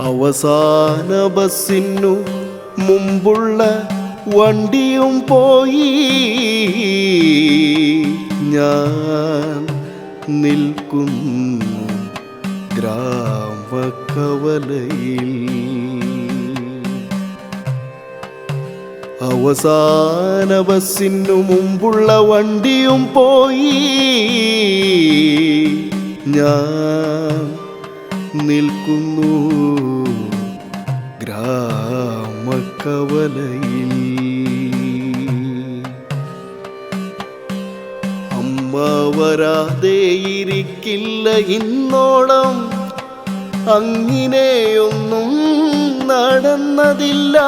അവസാന ബസ്സിനു മുമ്പുള്ള വണ്ടിയും പോയി. ഞാൻ നിൽക്കുന്നു ഗ്രാമക്കവലയിൽ അവസാന ബസ്സിനു മുമ്പുള്ള വണ്ടിയും പോയി. ഞാൻ നിൽക്കുന്നു. ഗ്രാമക്കവലയിൽ. അമ്മ വരാതെ ഇരിക്കില്ല ഇന്നോളം. അങ്ങിനെയൊന്നും നടന്നതില്ല.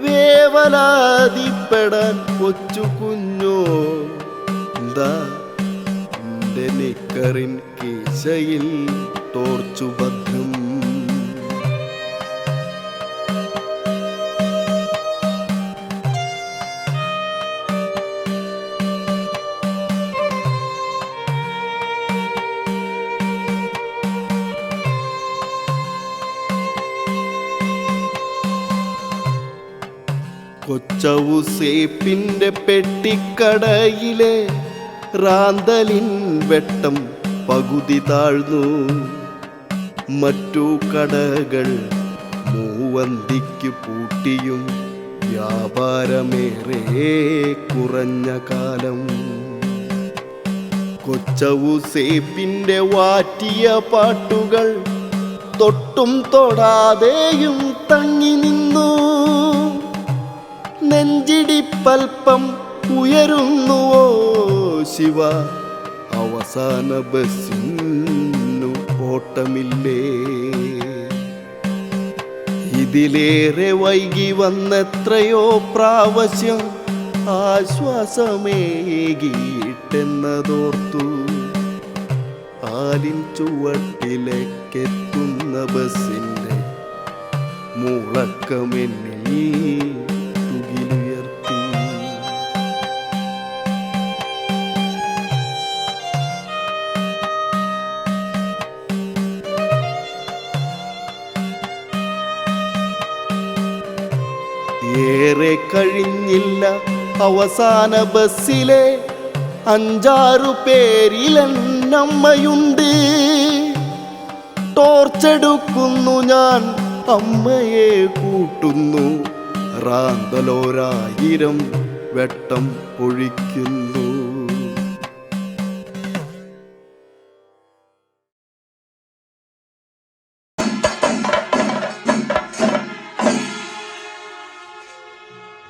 വേവലാതിപ്പെടാൻ കൊച്ചു കുഞ്ഞോ എന്താ നിക്കറിൻ കീശയിൽ തോർച്ചുബദ്ധം കൊച്ചവു സേപ്പിന്റെ പെട്ടിക്കടയിലെ റാന്തലിൻ വെട്ടം പകുതി താഴ്ന്നു. മറ്റു കടകൾ മൂവന്തിക്ക് പൂട്ടിയും വ്യാപാരമേറെ കുറഞ്ഞ കാലം. കൊച്ചവു സേപ്പിന്റെ വാറ്റിയ പാട്ടുകൾ തൊട്ടും തൊടാതെയും തങ്ങി നിന്നു. നെഞ്ചിടിപ്പൽപ്പം ഉയരുന്നുവോ ശിവ. അവസാന ബസ്സിന്നു ഓട്ടമില്ലേ? ഇതിലേറെ വൈകി വന്നെത്രയോ പ്രാവശ്യം ആശ്വാസമേകിയിട്ടെന്നതോർത്തു. ആലിൻ ചുവട്ടിലേക്കെത്തുന്ന ബസ്സിന്റെ മുളക്കമെന്നിൽ ഏറെ കഴിഞ്ഞില്ല അവസാന ബസ്സിലെ അഞ്ചാറു പേരിൽ പേരിലെന്നമ്മയുണ്ട്. ടോർച്ചെടുക്കുന്നു ഞാൻ അമ്മയെ കൂട്ടുന്നു. റാന്തലോരായിരം വെട്ടം പൊഴിക്കുന്നു.